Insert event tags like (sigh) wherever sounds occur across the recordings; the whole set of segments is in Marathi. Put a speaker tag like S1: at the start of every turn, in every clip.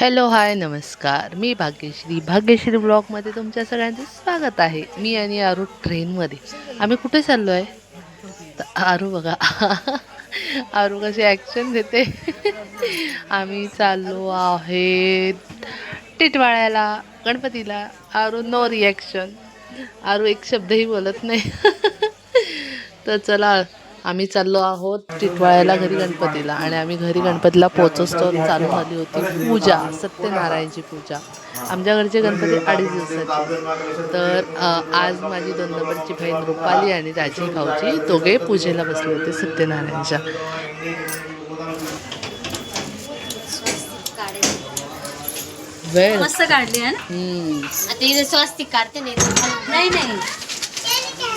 S1: हॅलो हाय नमस्कार. मी भाग्यश्री. भाग्यश्री ब्लॉगमध्ये तुमच्या सगळ्यांचं स्वागत आहे. मी आणि आरू ट्रेनमध्ये. आम्ही कुठे चाललो आहे तर आरू बघा. आरू कशी ॲक्शन देते? आम्ही चाललो आहे टिटवाळ्याला गणपतीला. आरू नो रिॲक्शन आरू एक शब्दही बोलत नाही. तर चला आम्ही चाललो आहोत टिटवाळ्याला घरी गणपतीला आणि आम्ही घरी गणपतीला पोहोचोस्तो चालू झाली होती पूजा सत्यनारायणची पूजा. आमच्या घरचे गणपती अडीच दिवसाचे. तर आज माझी दोन नंबरची बहीण रुपाली आणि राजी भाऊजी दोघे पूजेला बसले होते सत्यनारायणच्या. वेळ
S2: मस्त काढली आहे ना.
S3: आता इथे स्वस्तिक काढते नाही
S2: नाही नाही हा इकडून काढलंय ना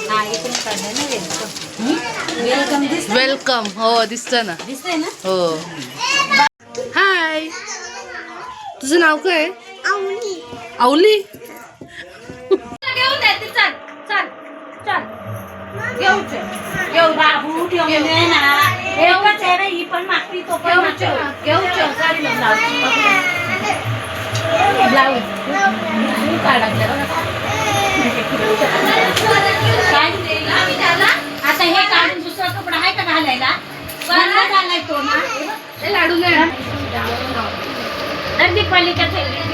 S2: वेलकम. वेलकम दिस
S1: वेलकम. हो दिसतं ना.
S2: दिसतंय ना?
S1: हो. हाय. तुझं नाव काय? आवली.
S2: बाबू ठेवून आहे ना ही पण मागती तो पण ब्लाऊज. काढा आता हे काढून दुसरा कपडा आहे का घालायला? झालाय तो ना. लाडू अगदी पलीच्या
S1: मी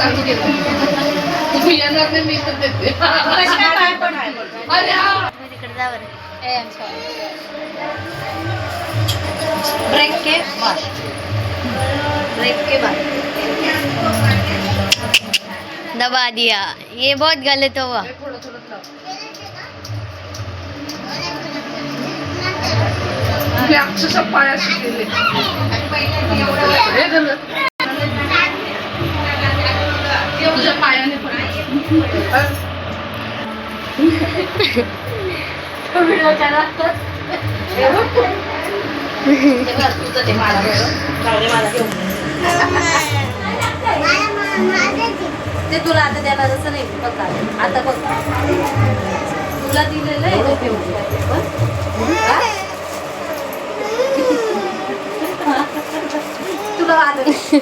S1: नवीन बिझनेस चालू केला तुम्ही येणार नाही मी तर देते
S2: काय पडते
S1: अरे हा.
S3: तिकडे जा बरं
S2: ब्रेक के बाद। ब्रेक के बाद।
S3: दबा दिया। ये बहुत गलत हुआ।
S1: थोडं थोडं लाव. मी अक्षरशः पायाशी गेले हे। झालं. तुझ्या पायाने
S2: व्हिडिओ त्याला तुझं ते मला ते तुला आता द्यायला जसं नाही बघ आता. बघ. तुला दिलेलं आहे ते तुला आलं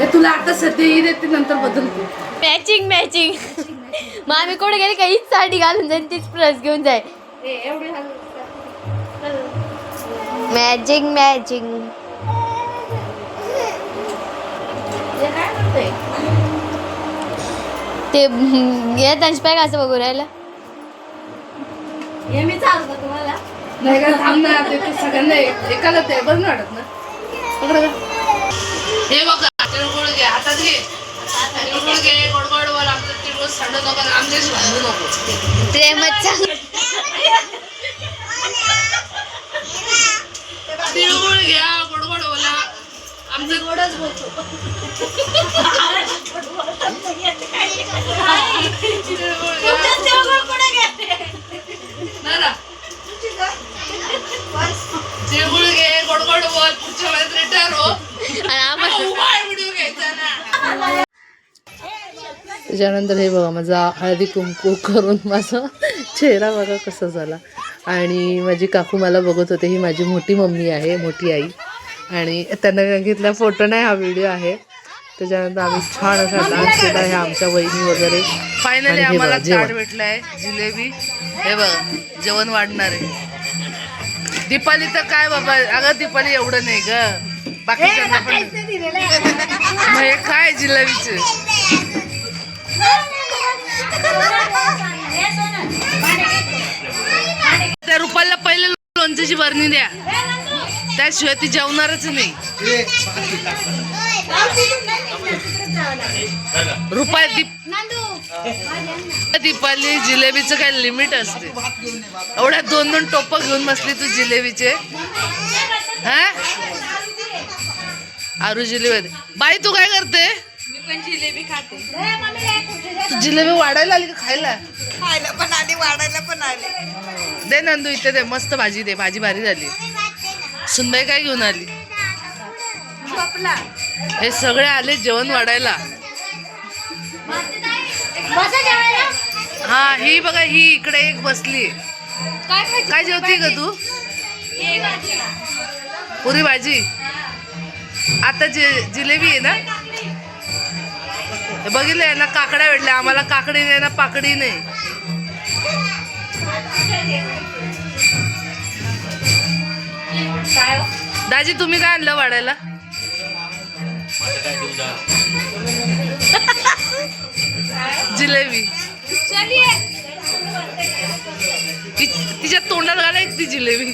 S1: हे तुला आता सध्या ही देते नंतर बदलते.
S3: मॅचिंग मॅचिंग मग आम्ही कुठे गेले का? हीच साडी घालून जाईन तीच प्लस घेऊन जाय मॅचिंग मॅचिंग
S2: काय म्हणतंय
S3: ते या त्यांची पॅक असं बघू राहिलं.
S2: हे मी चालू का तुम्हाला.
S1: नाही का थांब ना ते तर सगळ्यांना एक- एकाला ते बरं नाही वाटत ना. का? हे बघा तिळगुळ घे हातात घे. तिळगुळ घे गोड गोड बोल आमचं तिळगुळ सांडू नको आणि आमच्याशी भांडू नको.
S3: प्रेमच
S1: तिळगुळ त्याच्यानंतर हे बघा माझा हळदी कुंकू करून माझा चेहरा बघा कसा झाला. आणि माझी काकू मला बघत होते ही माझी मोठी मम्मी आहे मोठी आई. आणि त्यांना सांगितला फोटो नाही हा व्हिडिओ आहे. त्याच्यानंतर आम्ही छान असा डान्स केला ह्या आमच्या वहिनी वगैरे. फायनली आम्हाला चाट भेटलाय जिलेबी. हे बघा जेवण वाढणार आहे. दीपाली तर काय बाबा अगं दीपाली एवढं नाही ग. हे काय जिलेबीचे? त्या रुपाला पहिले लोणच्याची बरणी द्या. त्याशिवाय ती जेवणारच नाही. रुपा दीप दीपाली जिलेबीचं काय लिमिट असते. एवढ्या दोन दोन टोप घेऊन बसली तू जिलेबीचे. हा? आरू जिलेबी बाई तू काय करते?
S3: पण जिलेबी खाते.
S1: जिलेबी वाढायला आली का खायला?
S3: खायला पण आली वाढायला पण आली.
S1: दे नंदू इथे दे मस्त भाजी दे भाजी भारी झाली. सुनबाई काय घेऊन आली? हे सगळे आले जेवण वाढायला. हा ही बघा ही इकडे एक बसली.
S3: काय
S1: जेवती ग तू? पुरी भाजी? आता जे जिलेबी आहे ना बघितलं यांना काकड्या भेटल्या आम्हाला काकडी नाही ना पाकडी नाही? दाजी तुम्ही काय आणलं वाढायला? (laughs) जिलेबी. तिच्या तोंडात घाला एक ती जिलेबी.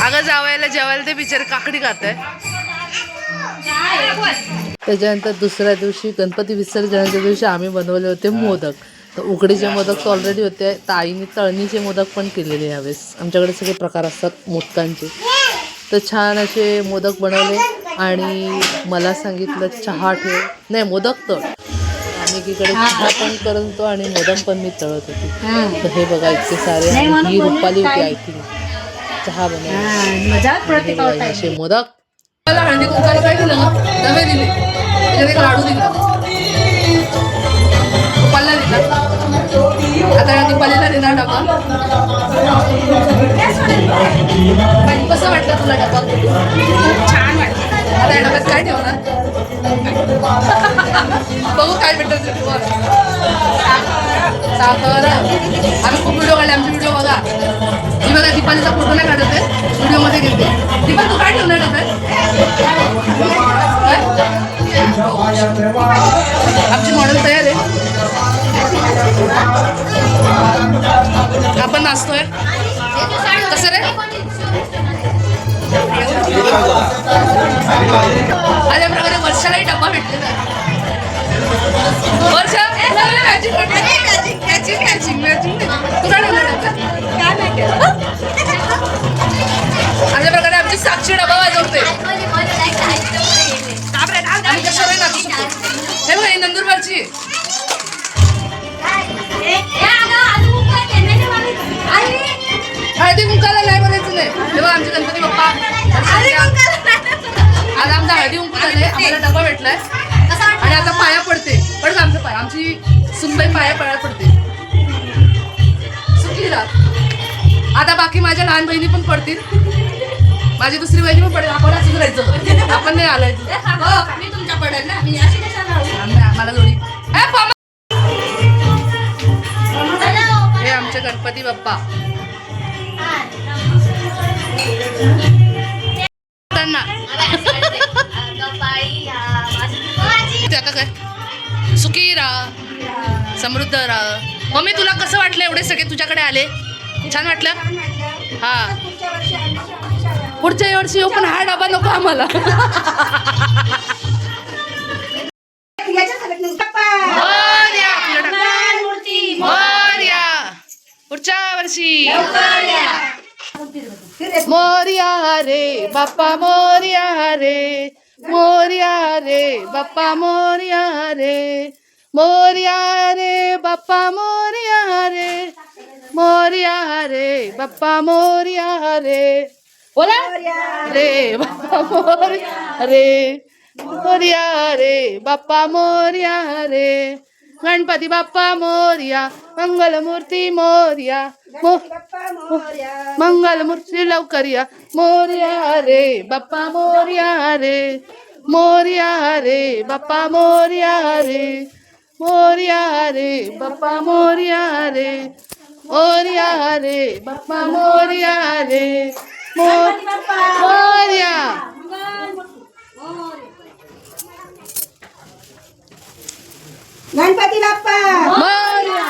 S1: अगं जावायला जेवायला ते बिचारे काकडी खात त्याच्यानंतर दुसऱ्या दिवशी गणपती विसर्जनाच्या दिवशी आम्ही बनवले होते मोदक. तर उकडीचे मोदक तर ऑलरेडी होते. तर आईने तळणीचे मोदक पण केलेले यावेळेस. आमच्याकडे सगळे प्रकार असतात मोदकांचे. तर छान असे मोदक बनवले. आणि मला सांगितलं चहा ठेव. नाही मोदक तळ. आम्ही एकीकडे चहा पण करत होतो आणि मोदक पण मी तळत होती. तर हे बघा इतके सारे आणि ही रुपाली होती आय थिंक चहा बनवली. असे मोदक. मला हळदी कुंकाला काय दिलं ना? डबे दिले. त्याच्यात एक लाडू दिला. पल्ला दिला. आता दीपालीला दिला डबा. कसं वाटलं तुला डबा? छान वाटलं. आता या डब्यात काय ठेवणार? बघू काय भेटत साखर. आम्ही खूप व्हिडिओ काढले. आमचे व्हिडिओ बघा. मी बघा दीपालीचा फोटो नाही काढत आहे. व्हिडिओमध्ये घेते. दीपा तू काय ठेवणार डब्यात आमची मॉडेल तयार आहे आपण नाचतोय कसं रे अशा प्रकारे वर्षालाही डब्बा भेटलेला. वर्षा ए, लागलं matching matching. Matching, matching, matching. तू काय डब्यात? अशा प्रकारे आमची साक्षी डबा वाजवते आम्ही कशावर नाचू शकतो? हे ही नंदुरबारची. हळदी कुंकाला नाही म्हणायचं नाही. तेव्हा आमचे गणपती बाप्पा आज आमचा हळदी कुंकू झाले आम्हाला डबा भेटलाय. आणि आता पाया पडते. पडत आमचं पाय. आमची सुनबाई पाया पाया पडते. सुखी राहा आता बाकी माझ्या लहान बहिणी पण पडतील. माझी दुसरी बहिणी पण पडेल. आपण असंच राहायचं. आपण नाही आलाय.
S2: मी तुमच्या पडेल ना. मी अशी कशाला?
S1: आम्हाला जोडी! हे आमचे गणपती बाप्पा. आता काय? सुखी राहा समृद्ध राहा मम्मी तुला कसं वाटलं एवढे सगळे तुझ्याकडे आले? छान वाटलं? हा. पुढच्या वर्षी येऊ पण हा डबा नको आम्हाला! पुढच्या वर्षी. मोर्या रे बाप्पा मोर्या रे. मोर्या रे बाप्पा मोर्या रे. मोर्या रे बाप्पा मोर्या रे. मोर्या रे बाप्पा मोर्या रे. बोला. रे बाप्पा मोर्या रे. मोर्या रे बाप्पा मोर्या रे. गणपती बाप्पा मोर्या मंगलमूर्ती मोर्या मंगलमूर्ती लवकर या मोर्या रे बाप्पा मोर्या रे. मोर्या रे बाप्पा मोर्या रे. मोर्या रे बाप्पा मोर्या रे. मोर्या रे बाप्पा मोर्या रे. मोर्या.
S4: गणपती बाप्पा.
S1: मोर्या.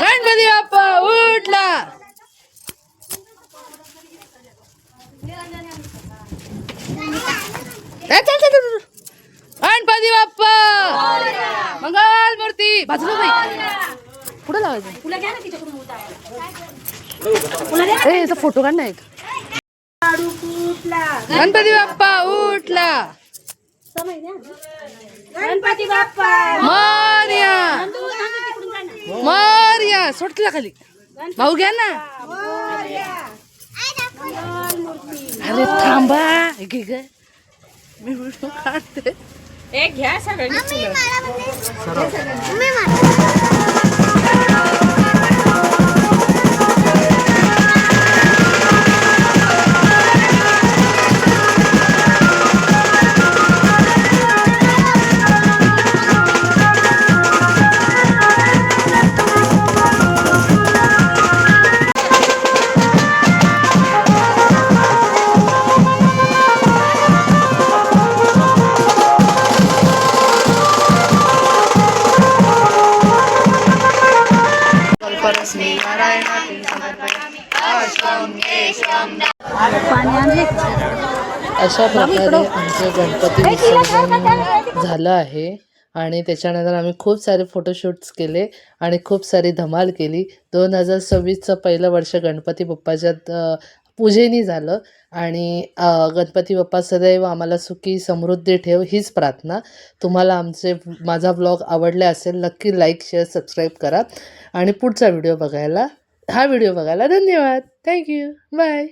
S1: गणपती बाप्पा उठला. गणपती बाप्पा. मंगल मूर्ती. बाजूला बाई पुढे लावायचं.
S2: तुला घ्या ना तिच्याकडून.
S1: ए याचा फोटो काढ ना एक.
S5: गणपती बाप्पा उठला.
S4: गणपती बाप्पा.
S5: मार्या. मार्या सोडला खाली. भाऊ घ्या ना. अरे थांबा. घे ग. मी व्हिडिओ काढते. अशा प्रकारे आमचे गणपती विसर्जन झालं आहे. आणि त्याच्यानंतर आम्ही खूप सारे फोटोशूट्स केले आणि खूप सारी धमाल केली. दोन हजार सव्वीसचं पहिलं वर्ष गणपती बाप्पाच्यात अ, पूजेनी झालं. आणि गणपती बाप्पा सदैव आम्हाला सुखी समृद्धी ठेव हीच प्रार्थना. तुम्हाला आमचे माझा व्लॉग आवडला असेल नक्की लाईक शेअर सबस्क्राईब करा. आणि पुढचा व्हिडिओ बघायला हा व्हिडिओ बघायला धन्यवाद. Thank you bye